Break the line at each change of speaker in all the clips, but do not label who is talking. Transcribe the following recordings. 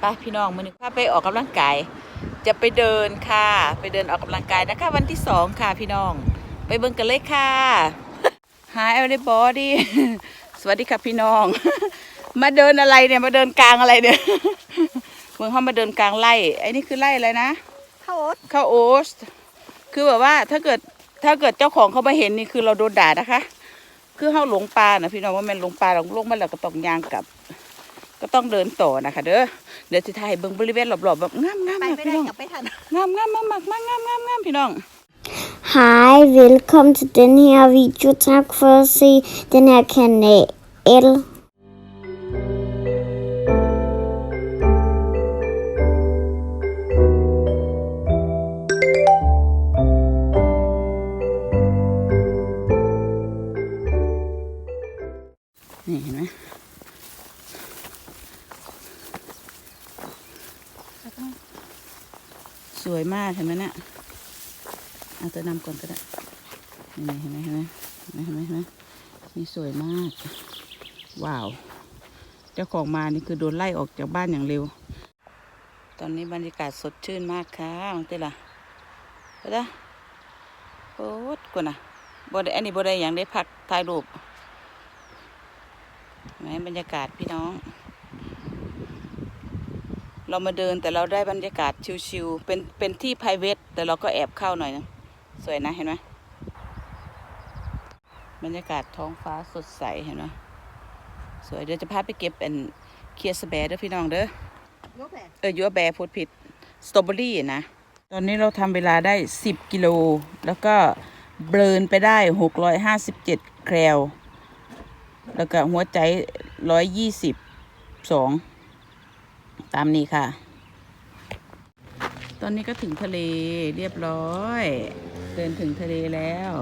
ไปพี่น้องมือหนึ่งพาไปออกกำลังกาย จะไปเดินค่ะ ไปเดินออกกำลังกายนะคะ วันที่สองค่ะพี่น้อง ไปเบิ่งกันเลยค่ะ Hi everybody สวัสดีค่ะพี่น้อง มาเดินอะไรเนี่ยมาเดินกลางอะไรเนี่ยเมืองเขามาเดินกลางไร่ไอ้นี่คือไร่อะไรนะ
ข้าวโอ๊ต
ข้าวโอ๊ตคือแบบว่าถ้าเกิดถ้าเกิดเจ้าของเขามาเห็นนี่คือเราโดนด่านะคะ คือเขาหลงป่านะพี่น้องว่าแมันหลงป่าหลงลงมาแล้วก็ต้องยางกลับ ก็ต้องเดินต่อนะคะ เด้อเดี๋ยวจะถ่ายเบิ่งบริเวณรอบๆแบบงามๆ
ไป
มาก
ไม่
พี่
ได้
น้อง
กลับไม่ทัน
งามงามมากมากมากงามงามงามพี่น้อง
Hej, velkommen til den her video. Tak for at se den her kanal.
เอาตัวนำก่อนก็ได้นี่เห็นไหมเห็นไหมเห็นไหมเห็นไหมเห็นไหมนี่สวยมาก ว้าว เจ้าของมานี่คือโดนไล่ออกจากบ้านอย่างเร็ว ตอนนี้บรรยากาศสดชื่นมากค่ะมังเตล่ะไปละโคตรกว่านะบ่ได้อันนี้บ่ได้อย่างได้พักถ่ายรูปไหมบรรยากาศพี่น้อง เรามาเดินแต่เราได้บรรยากาศชิวๆเป็นเป็นที่ p r i v a t แต่เราก็แอบเข้าหน่อยนึง สวยนะเห็นไหมบรรยากาศท้องฟ้าสดใสเห็นไหมสวยเดี๋ยวจะพาไปเก็บเป็นเคียสแบร์เด้อพี่น้องเด้อ
ยกแหละ
เออยัวแบร์พูดผิดสตรอเบอรี่นะ ตอนนี้เราทำเวลาได้ 10 กิโล แล้วก็เบิร์นไปได้ 657 แคลแล้วก็หัวใจ 122 ตามนี้ค่ะ ตอนนี้ก็ถึงทะเลเรียบร้อยเดินถึงทะเลแล้ว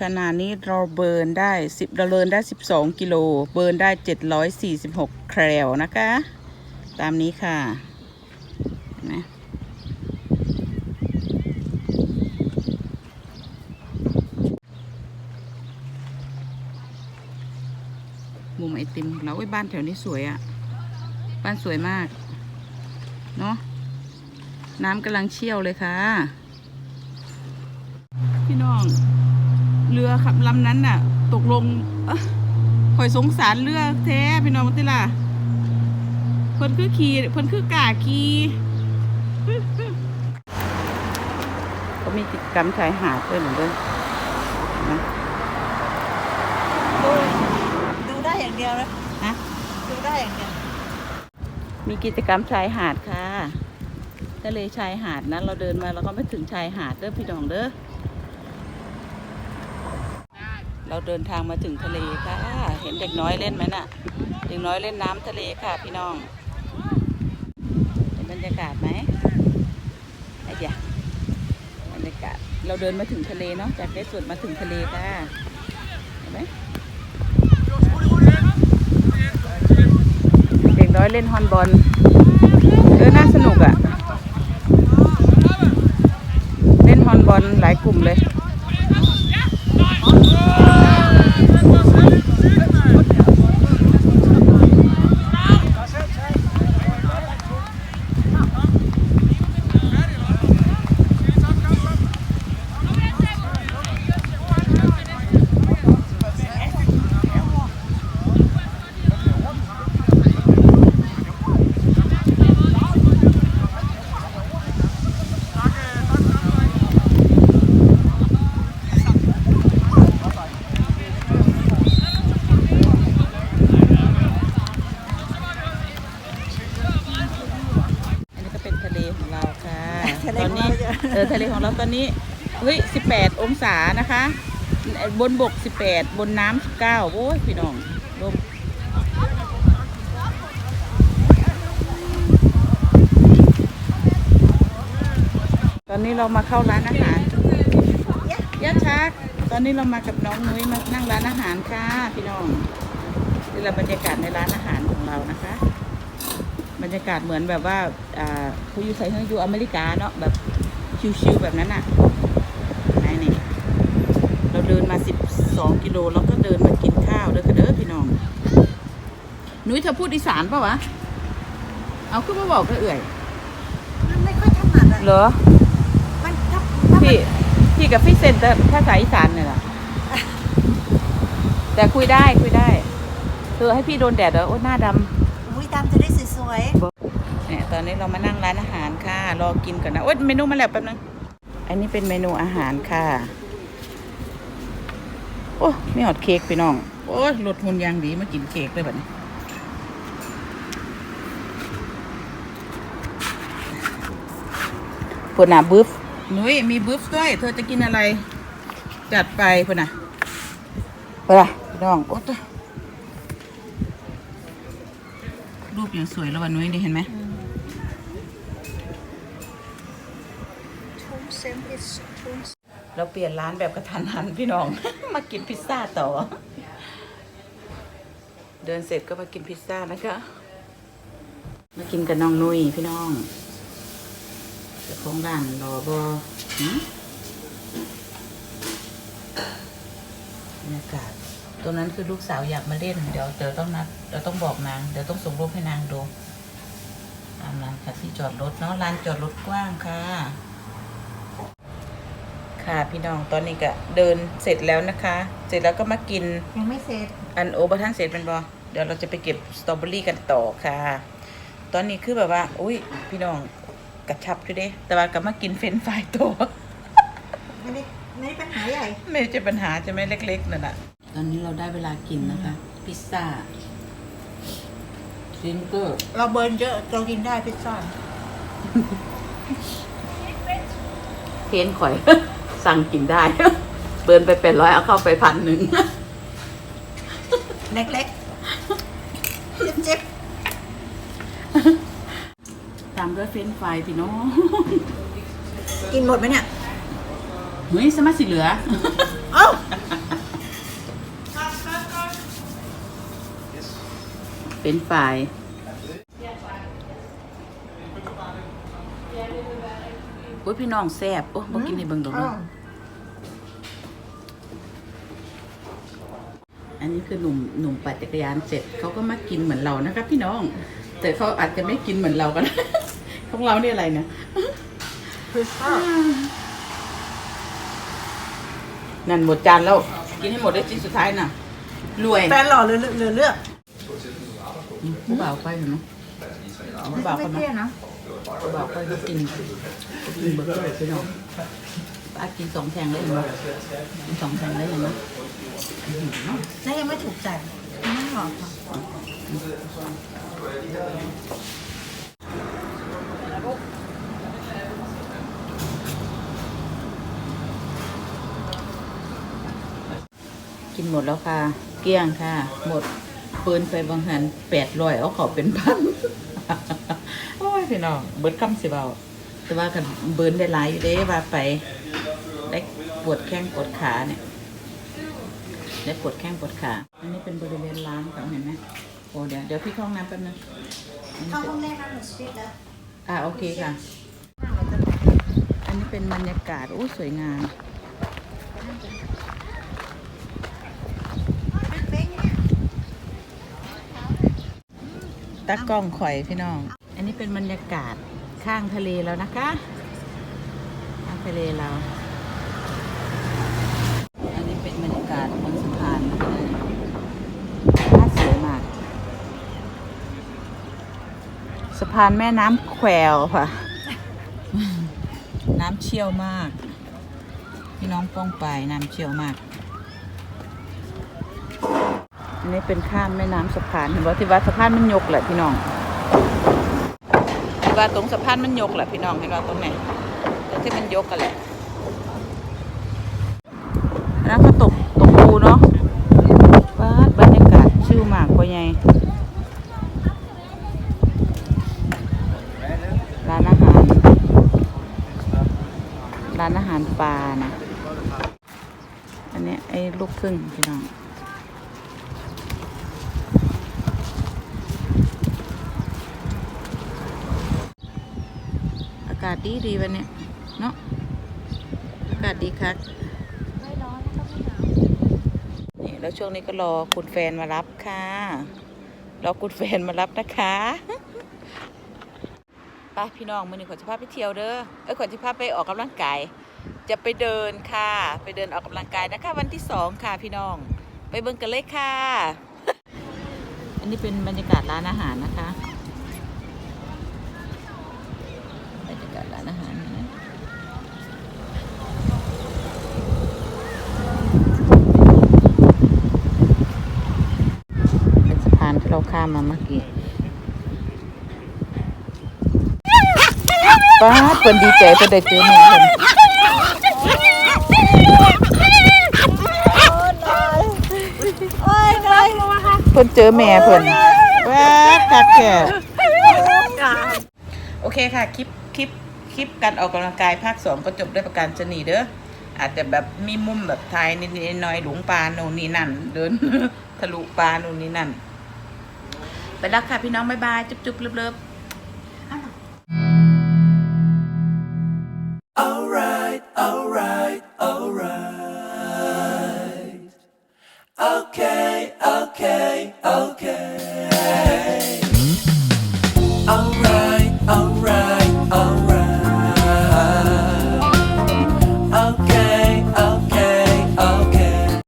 ขณะนี้เราเบิร์นได้สิบเราเบิร์นได้สิบสองกิโล เบิร์นได้เจ็ดร้อยสี่สิบหกแคลนะคะ ตามนี้ค่ะนไหมมุมไอติมของเราไอ้บ้านแถวนี้สวยอะ่ะ บ้านสวยมาก เนาะน้ำกำลังเชี่ยวเลยค่ะ พี่น้อง เรือขับลำนั้นน่ะ ตกลงเอ้อข่อยสงสารเรือแท้พี่น้องติล่ะเพิ่นคือขี่เพิ่นคือกาขี่ก็มีกิจกรรมชายหาดด้วยเหมือนเดิมนะ
ดูดูได้อย่างเดียวนะ
นะ
ดูได้อย่างเดียว
มีกิจกรรมชายหาดค่ะทะเลชายหาดนะเราเดินมาเราก็ไม่ถึงชายหาดเด้อพี่น้องเด้อเราเดินทางมาถึงทะเลค่ะ เห็นเด็กน้อยเล่นไหมน่ะ เด็กน้อยเล่นน้ำทะเลค่ะพี่น้องเห็นบรรยากาศไหมไอ้เดียบรรยากาศ เราเดินมาถึงทะเลเนาะจากได้สวนมาถึงทะเลค่ะ เห็นไหมเด็กน้ อยเล่นฮอนบอลเออน่าสนุกอะ่ะ เล่นฮอนบอลหลายกลุ่มเลย อันนี้ก็เป็นทะเลของเราค่ะ
ทะเล
ตอน
ของ
นี้
เราจะ
เออ ทะเลของเราตอนนี้เฮ้ย18องศานะคะ บนบก18บนน้ำ19โอ้ยพี่น้องลมตอนนี้เรามาเข้าร้านอาหารยะชัก ตอนนี้เรามากับน้องนุ้ยมานั่งร้านอาหารค่ะพี่น้องนี่เราบรรยากาศในร้านอาหารของเรานะคะ บรรยากาศเหมือนแบบว่าอ่าเขาอยู่ใส่เครื่องอยู่อเมริกาเนาะแบบ ชิวๆแบบนั้นอะไหนนี่เราเดินมา22กิโลแล้วก็เดินมากินข้าวเด้อค่ะเด้อพี่น้องนุ้ยเธอพูดอีสานปะวะ เอาขึ้นมาบอกเธอเอื่อย
มันไม่ค่อยถนัดอะ
เหรอ
มันถ้าถ้ามัน
พี่พี่กับพี่เซนแต่ภาษาอีสานเนี่ยแหละแต่คุยได้คุยได้ เธอให้พี่โดนแดดเหรอโอ้หน้าดำ
อุ้ยตามจะได้สวย
เนี่ยตอนนี้เรามานั่งร้านอาหารค่ะ รอกินก่อนนะโอ๊ยเมนูมาแล้วแป๊บนึง อันนี้เป็นเมนูอาหารค่ะ โอ้ไม่หอดเค้กพี่น้อง โอ้ยลดหุ่นยางดีมากินเค้กเลยแบบนี้พนน่ะบึฟนุ้ยมีบึฟด้วย เธอจะกินอะไร จัดไปพนน่ะไปละพี่น้องโอ๊ยรูปอย่างสวยแล้ววันนุ้ยนี่เห็นไหม
เรา
เปลี่ยนร้านแบบกระทันหันพี่น้อง มากินพิซซ่าต่อ เดินเสร็จก็มากินพิซซ่านะคะ มากินกับน้องนุ้ยพี่น้องจ้าของร้านรอบอบรรยากาศตรงนั้นคือลูกสาวอยากมาเล่น เดี๋ยวเดี๋ยวต้องนัดเดี๋ยวต้องบอกนาง เดี๋ยวต้องส่งรูปให้นางดูตามร้านค่ะที่จอดรถเนาะลานจอดรถกว้างค่ะ ค่ะพี่น้องตอนนี้ก็เดินเสร็จแล้วนะคะ เสร็จแล้วก็มากิน
ยังไม่เสร็จ
อันโอเบอร์ทันเสร็จเป็นบอเดี๋ยวเราจะไปเก็บสตรอเบอรี่กันต่อค่ะ ตอนนี้คือแบบว่า อุ้ยพี่น้องกระชับอยู่เด้ แต่ว่าก็มากินเฟรนช์ฟรายตัว
ไม่ได้ไม่ได้ปัญหาใหญ่
ไม่ใช่ปัญหาจะไม่เล็กๆนั่นแหละตอนนี้เราได้เวลากินนะคะ พิซซ่าซิงเกอร์
เราเบิร์นเยอะเรากินได้พิซซ่า
เพนข่อย สั่งกินได้ เบิร์นไปเป็นร้อยเอาเข้าไปพันหนึ่ง
เล็กๆเจ็บ
ตามด้วยเฟรนช์ฟรายพี่น้อง
ๆกินหมดไหมเนี่ย
เฮ้ยสมาสิเหลือ
เอ้า
เป็นฝ่ายโอ้ยพี่น้องแซ่บ โอ้บ่กินในเบิ่งดอก นาะอันนี้คือหนุ่มหนุ่มปั่นจักรยานเสร็จเขาก็มากินเหมือนเรานะครับ พี่น้อง แต่เขาอาจจะไม่กินเหมือนเราก็ได้ของเราเนี่ยอะไรเนี่ย
พิซซ่า
นั่นหมดจานแล้ว กินให้หมดได้ชิ้นสุดท้ายน่ะ รวย
แฟนหล่อหรือหรือเลือก
ผู้บ่าวไปเหรอเนาะผู้บ่าว
ไม่
เขา
เที่ย
เนาะ
นะ
ผู้บ่าวไปก็กินกินเบอร์เกอร์พี่น้องป้ากินสองแทงเลยเห็นไหมกินสองแทงเลยเห็นไหม
แล้วยังไม่ถูกใจไม่หรอกค่ะ
กินหมดแล้วค่ะ เกลี้ยงค่ะ หมดปืนไปบางหันแปดร้อยเอาขอเป็นพันโอ้ยพี่น้องเบิร์ดคำสิเบาแต่ว่ากันเบิร์นได้หลายอยู่เด้ว่าไปได้ปวดแข้งปวดขาเนี่ย ได้ปวดแข้งปวดขา อันนี้เป็นบริเวณร้านค่ะเห็นไหมโอ้เดี๋ยวเดี๋ยวพี่เข้าห้องน้ำแป๊บนึงอันนี้
เข้า
เป็น
ห้องแรกนะหนูสตรีทแล้ว
อ่าโอเคค่ะ อันนี้เป็นบรรยากาศโอ้สวยงาม
เป๊ะเนี่ย
ตากล้องข่อยพี่น้อง อันนี้เป็นบรรยากาศข้างทะเลแล้วนะคะ ข้างทะเลเรา อันนี้เป็นบรรยากาศบนสะพานนะคะน่าสวยมาก สะ พานแม่น้ำแควค่ะ น้ำเชี่ยวมาก พี่น้องป้องไปน้ำเชี่ยวมาก อันนี้เป็นข้ามแม่น้ำสะพานเห็นว่าที่ว่าสะพานมันยกแหละพี่น้องที่ว่าตรงสะพานมันยกแหละพี่น้องเห็นว่าตรงไหนตรงที่มันยกกันแหละอันนั้นก็ตกตกปูเนาะว้าดบรรยากาศชิลมากกว่าใหญ่ร้านอาหาร ร้านอาหาร ปลานะ อันนี้ไอ้ลูกครึ่งพี่น้องอากาศดีดีวันนี้เนาะอากาศดีคัก
ไม่ร้อนแล้วก็ไม่
แล้วช่วงนี้ก็รอคุณแฟนมารับค่ะ รอคุณแฟนมารับนะคะไปพี่น้องมือหนึ่งขอจะพาไปเที่ยวเด้อเอ้ยขอจะพาไปออกกำลังกาย จะไปเดินค่ะ ไปเดินออกกำลังกายนะคะ วันที่สองค่ะพี่น้อง ไปเบิ่งกันเลยค่ะ อันนี้เป็นบรรยากาศร้านอาหารนะคะบรรยากาศร้านอาหารนะเป็นสะพานที่เราข้ามมาเมื่อกี้ป้าดเพิ่นดีใจเพิ่นได้เจอแม่เพิ่น
โอ้ยไงมาค่ะ
เพิ่นเจอแม่เพิ่นว้าคักแก่โอเคค่ะ คลิปคลิปคลิปการออกกำลังกายภาคสองก็จบด้วยประการชนีเด้ออาจจะแบบมีมุมแบบไทยนิดๆน้อยหลงปลาโน่นนี่นั่น เดินทะลุปลาโน่นนี่นั่น ไปแล้วค่ะพี่น้อง บ๊ายบาย จุ๊บๆเลิบๆ